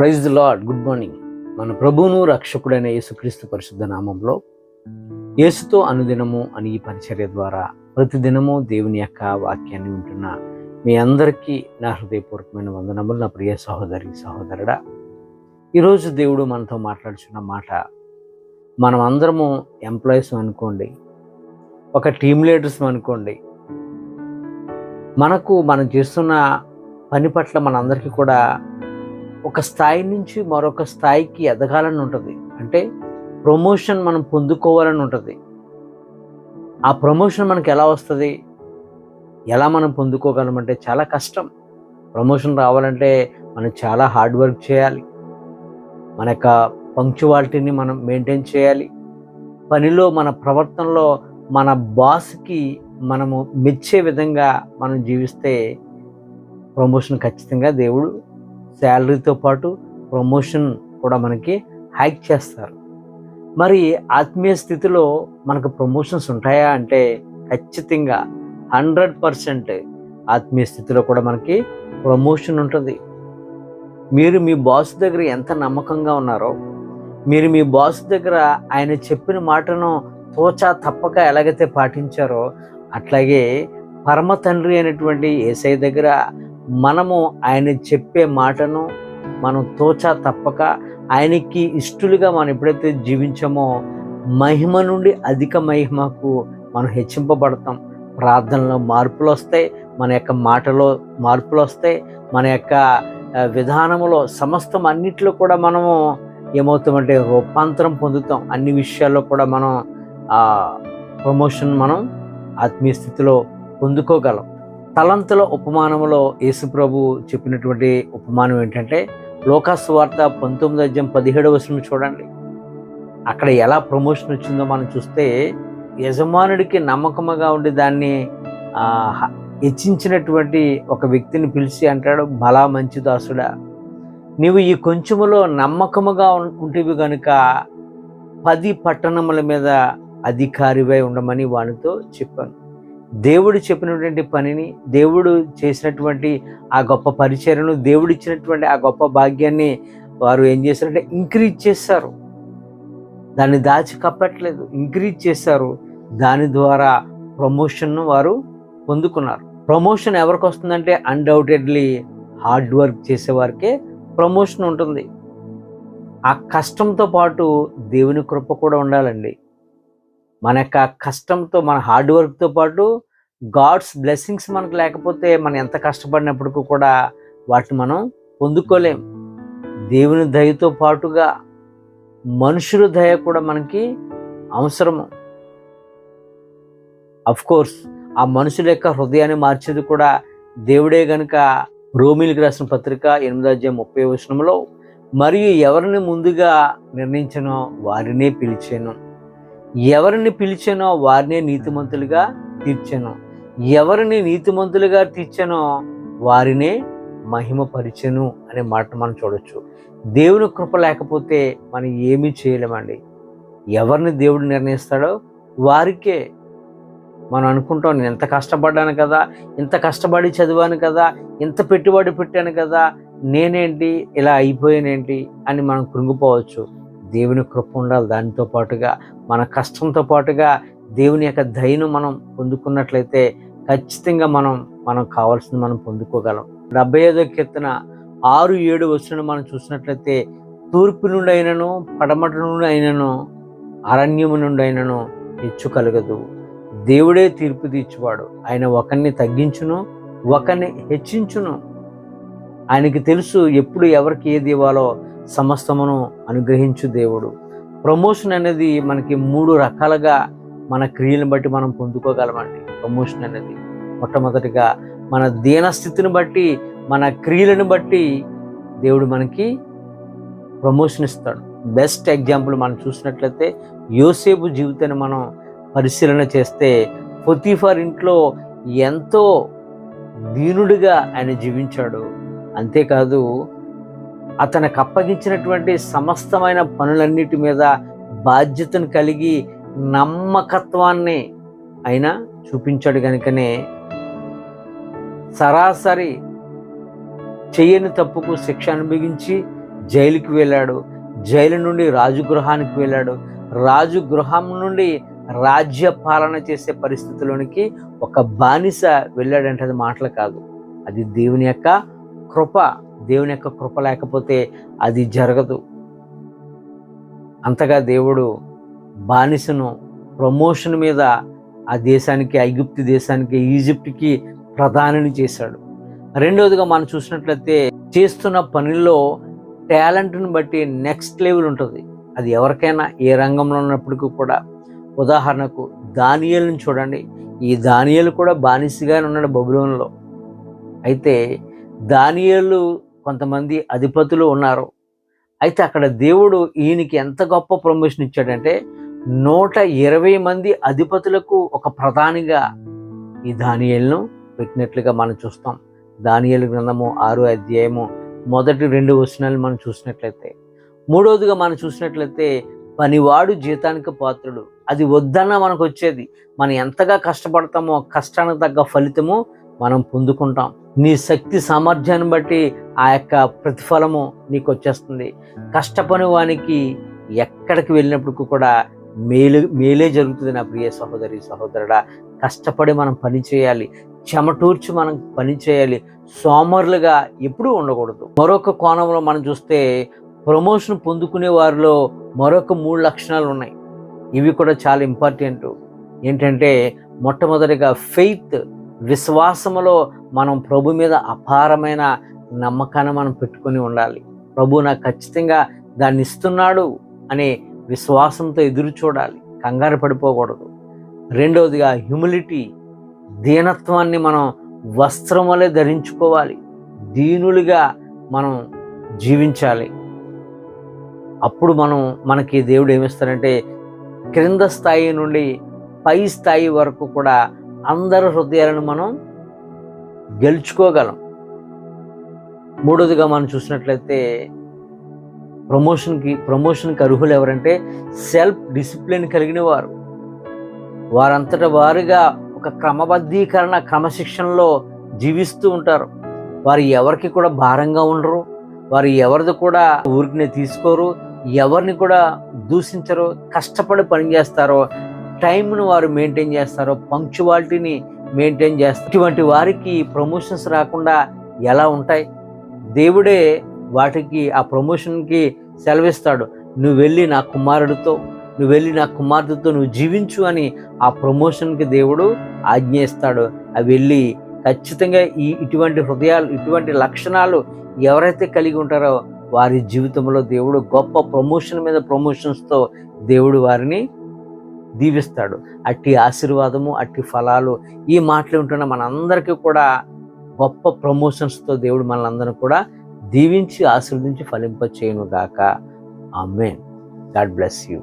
Praise the lord good morning మన ప్రభువును రక్షకుడైన యేసుక్రీస్తు పరిశుద్ధ నామంలో యేసుతో అనుదినము అని ఈ పరిచర్య ద్వారా ప్రతిదినము దేవుని యొక్క వాక్యాన్ని వింటున్న మీ అందరికీ నా హృదయపూర్వకమైన వందనములు. నా ప్రియ సహోదరి సహోదరుడా ఈరోజు దేవుడు మనతో మాట్లాడుచున్న మాట మనం అందరము ఎంప్లాయీస్ అనుకోండి ఒక టీమ్ లీడర్స్ అనుకోండి మనకు మనం చేస్తున్న పని పట్ల మనందరికీ కూడా ఒక స్థాయి నుంచి మరొక స్థాయికి ఎదగాలని ఉంటుంది. అంటే ప్రమోషన్ మనం పొందుకోవాలని ఉంటుంది. ఆ ప్రమోషన్ మనకి ఎలా వస్తుంది? ఎలా మనం పొందుకోగలమంటే చాలా కష్టం. ప్రమోషన్ రావాలంటే మనం చాలా హార్డ్ వర్క్ చేయాలి. మన యొక్క పంక్చువాలిటీని మనం మెయింటైన్ చేయాలి. పనిలో మన ప్రవర్తనలో మన బాస్కి మనము మెచ్చే విధంగా మనం జీవిస్తే ప్రమోషన్ ఖచ్చితంగా దేవుడు శాలరీతో పాటు ప్రమోషన్ కూడా మనకి హైక్ చేస్తారు. మరి ఆత్మీయ స్థితిలో మనకు ప్రమోషన్స్ ఉంటాయా అంటే ఖచ్చితంగా హండ్రెడ్ పర్సెంట్ ఆత్మీయ స్థితిలో కూడా మనకి ప్రమోషన్ ఉంటుంది. మీరు మీ బాస్ దగ్గర ఎంత నమ్మకంగా ఉన్నారో మీరు మీ బాస్ దగ్గర ఆయన చెప్పిన మాటను తోచా తప్పక ఎలాగైతే పాటించారో అట్లాగే పరమ తండ్రి అయినటువంటి ఏసై దగ్గర మనము ఆయన చెప్పే మాటను మనం తోచా తప్పక ఆయనకి ఇష్టలుగా మనం ఎప్పుడైతే జీవించామో మహిమ నుండి అధిక మహిమకు మనం హెచ్చింపబడతాం. ప్రార్థనలో మార్పులు వస్తాయి మన యొక్క మాటలో మార్పులు వస్తాయి మన యొక్క విధానంలో విధానములో సమస్తం అన్నిట్లో కూడా మనము ఏమవుతామంటే రూపాంతరం పొందుతాం. అన్ని విషయాల్లో కూడా మనం ప్రమోషన్ మనం ఆత్మీయ స్థితిలో పొందుకోగలం. తలంతుల ఉపమానములో యేసుప్రభు చెప్పినటువంటి ఉపమానం ఏంటంటే లోకాసు వార్త పంతొమ్మిది అధ్యాయం పదిహేడవ వచనం చూడండి. అక్కడ ఎలా ప్రమోషన్ వచ్చిందో మనం చూస్తే యజమానుడికి నమ్మకముగా ఉండి దాన్ని హెచ్చించినటువంటి ఒక వ్యక్తిని పిలిచి అంటాడు బలా మంచి దాసుడా నీవు ఈ కొంచెములో నమ్మకముగా ఉంటేవి కనుక గనుక పది పట్టణముల మీద అధికారివై ఉండమని వానితో చెప్పాను. దేవుడు చెప్పినటువంటి పనిని దేవుడు చేసినటువంటి ఆ గొప్ప పరిచయను దేవుడు ఇచ్చినటువంటి ఆ గొప్ప భాగ్యాన్ని వారు ఏం చేశారంటే ఇంక్రీజ్ చేస్తారు దాన్ని దాచి కప్పట్లేదు. ఇంక్రీజ్ చేస్తారు దాని ద్వారా ప్రమోషన్ను వారు పొందుకున్నారు. ప్రమోషన్ ఎవరికి వస్తుందంటే అన్డౌటెడ్లీ హార్డ్ వర్క్ చేసేవారికే ప్రమోషన్ ఉంటుంది. ఆ కష్టంతో పాటు దేవుని కృప కూడా ఉండాలండి. మన యొక్క కష్టంతో మన హార్డ్ వర్క్తో పాటు గాడ్స్ బ్లెస్సింగ్స్ మనకు లేకపోతే మనం ఎంత కష్టపడినప్పటికీ కూడా వాటిని మనం పొందుకోలేం. దేవుని దయతో పాటుగా మనుషుల దయ కూడా మనకి అవసరము అఫ్ కోర్స్ ఆ మనుషుల యొక్క హృదయాన్ని మార్చేది కూడా దేవుడే గనుక రోమిలికి రాసిన పత్రిక ఎనిమిదో అధ్యాయం ముప్పై వచనంలో మరియు ఎవరిని ముందుగా నిర్ణయించనో వారినే పిలిచాను. ఎవరిని పిలిచానో వారినే నీతిమంతులుగా తీర్చాను. ఎవరిని నీతిమంతులుగా తీర్చానో వారినే మహిమపరిచను అనే మాట మనం చూడొచ్చు. దేవుని కృప లేకపోతే మనం ఏమీ చేయలేమండి. ఎవరిని దేవుడు నిర్ణయిస్తాడో వారికే మనం అనుకుంటాం నేను ఎంత కష్టపడ్డాను కదా ఇంత కష్టపడి చదివాను కదా ఇంత పెట్టుబడి పెట్టాను కదా నేనేంటి ఇలా అయిపోయానేంటి అని మనం కృంగిపోవచ్చు. దేవుని కృప ఉండాలి. దానితో పాటుగా మన కష్టంతో పాటుగా దేవుని యొక్క దయను మనం పొందుకున్నట్లయితే ఖచ్చితంగా మనం మనం కావాల్సింది మనం పొందుకోగలం. డెబ్బై ఐదో కీర్తన ఆరు ఏడు వచ్చిన మనం చూసినట్లయితే తూర్పు నుండి అయినను పడమట నుండి అయినను అరణ్యము నుండి అయినను హెచ్చు కలగదు. దేవుడే తీర్పు తీర్చువాడు. ఆయన ఒకరిని తగ్గించును ఒకరిని హెచ్చించును. ఆయనకి తెలుసు ఎప్పుడు ఎవరికి ఏది ఇవ్వాలో సమస్తమును అనుగ్రహించు దేవుడు. ప్రమోషన్ అనేది మనకి మూడు రకాలుగా మన క్రియలను బట్టి మనం పొందుకోగలమండి. ప్రమోషన్ అనేది మొట్టమొదటిగా మన దీనస్థితిని బట్టి మన క్రియలను బట్టి దేవుడు మనకి ప్రమోషన్ ఇస్తాడు. బెస్ట్ ఎగ్జాంపుల్ మనం చూసినట్లయితే యోసేపు జీవితాన్ని మనం పరిశీలన చేస్తే పొతీఫర్ ఇంట్లో ఎంతో దీనుడిగా ఆయన జీవించాడు. అంతేకాదు అతనికి అప్పగించినటువంటి సమస్తమైన పనులన్నిటి మీద బాధ్యతను కలిగి నమ్మకత్వాన్ని అయినా చూపించాడు కనుకనే సరాసరి చేయని తప్పుకు శిక్ష అనుభవించి జైలుకి వెళ్ళాడు. జైలు నుండి రాజగృహానికి వెళ్ళాడు. రాజగృహం నుండి రాజ్య పాలన చేసే పరిస్థితిలోనికి ఒక బానిస వెళ్ళాడంటే అది మాటలు కాదు. అది దేవుని యొక్క కృప. దేవుని యొక్క కృప లేకపోతే అది జరగదు. అంతగా దేవుడు బానిసను ప్రమోషన్ మీద ఆ దేశానికి ఐగుప్తి దేశానికి ఈజిప్ట్కి ప్రధానిని చేశాడు. రెండవదిగా మనం చూసినట్లయితే చేస్తున్న పనిలో టాలెంట్ని బట్టి నెక్స్ట్ లెవెల్ ఉంటుంది. అది ఎవరికైనా ఏ రంగంలో ఉన్నప్పటికీ కూడా. ఉదాహరణకు దానియల్ని చూడండి. ఈ దానియలు కూడా బానిసగానే ఉన్నాడు బబులోన్లో. అయితే దానియలు కొంతమంది అధిపతులు ఉన్నారు. అయితే అక్కడ దేవుడు ఈయనకి ఎంత గొప్ప ప్రమోషన్ ఇచ్చాడంటే నూట ఇరవై మంది అధిపతులకు ఒక ప్రధానిగా ఈ దానియలను పెట్టినట్లుగా మనం చూస్తాం. దానియలు గ్రంథము ఆరు అధ్యాయము మొదటి రెండు వచనాలు మనం చూసినట్లయితే మూడవదిగా మనం చూసినట్లయితే పనివాడు జీతానికి పాత్రుడు. అది వద్దన్న మనకు వచ్చేది. మనం ఎంతగా కష్టపడతామో కష్టానికి తగ్గ ఫలితము మనం పొందుకుంటాం. నీ శక్తి సామర్థ్యాన్ని బట్టి ఆ యొక్క ప్రతిఫలము నీకు వచ్చేస్తుంది కష్టపని వానికి ఎక్కడికి వెళ్ళినప్పుడు కూడా మేలు మేలే జరుగుతుంది నా ప్రియ సహోదరి సహోదరుడా. కష్టపడి మనం పని చేయాలి. చెమటూర్చి మనం పని చేయాలి. సోమరులుగా ఎప్పుడూ ఉండకూడదు. మరొక కోణంలో మనం చూస్తే ప్రమోషన్ పొందుకునే వారిలో మరొక మూడు లక్షణాలు ఉన్నాయి. ఇవి కూడా చాలా ఇంపార్టెంట్. ఏంటంటే మొట్టమొదటిగా ఫెయిత్ విశ్వాసములో మనం ప్రభు మీద అపారమైన నమ్మకాన్ని మనం పెట్టుకొని ఉండాలి. ప్రభు నాకు ఖచ్చితంగా దాన్ని ఇస్తున్నాడు అనే విశ్వాసంతో ఎదురు చూడాలి. కంగారు పడిపోకూడదు. రెండవదిగా హ్యూమిలిటీ దీనత్వాన్ని మనం వస్త్రం వలె ధరించుకోవాలి. దీనులుగా మనం జీవించాలి. అప్పుడు మనం మనకి దేవుడు ఏమిస్తారంటే క్రింద స్థాయి నుండి పై స్థాయి వరకు కూడా అందరి హృదయాలను మనం గెలుచుకోగలం. మూడోదిగా మనం చూసినట్లయితే ప్రమోషన్కి ప్రమోషన్కి అర్హులు ఎవరంటే సెల్ఫ్ డిసిప్లిన్ కలిగిన వారు. వారంతట వారుగా ఒక క్రమబద్ధీకరణ క్రమశిక్షణలో జీవిస్తూ ఉంటారు. వారు ఎవరికి కూడా భారంగా ఉండరు. వారు ఎవరిది కూడా ఊరికి తీసుకోరు. ఎవరిని కూడా దూషించరు. కష్టపడి పనిచేస్తారో టైంను వారు మెయింటైన్ చేస్తారో పంక్చువాలిటీని మెయింటైన్ చేస్తారు ఇటువంటి వారికి ప్రమోషన్స్ రాకుండా ఎలా ఉంటాయి? దేవుడే వాటికి ఆ ప్రమోషన్కి సెలవిస్తాడు. నువ్వు వెళ్ళి నా కుమారుడితో నువ్వు వెళ్ళి నా కుమార్తెతో నువ్వు జీవించు అని ఆ ప్రమోషన్కి దేవుడు ఆజ్ఞయిస్తాడు అవి వెళ్ళి ఖచ్చితంగా ఈ ఇటువంటి హృదయాలు ఇటువంటి లక్షణాలు ఎవరైతే కలిగి ఉంటారో వారి జీవితంలో దేవుడు గొప్ప ప్రమోషన్ మీద ప్రమోషన్స్తో దేవుడు వారిని దీవిస్తాడు. అట్టి ఆశీర్వాదము అట్టి ఫలాలు ఈ మాటలు ఉంటున్న మనందరికీ కూడా గొప్ప ప్రమోషన్స్తో దేవుడు మనందరం కూడా దీవించి ఆశీర్వదించి ఫలింప చేయను గాక ఆమెన్ గాడ్ బ్లెస్ యూ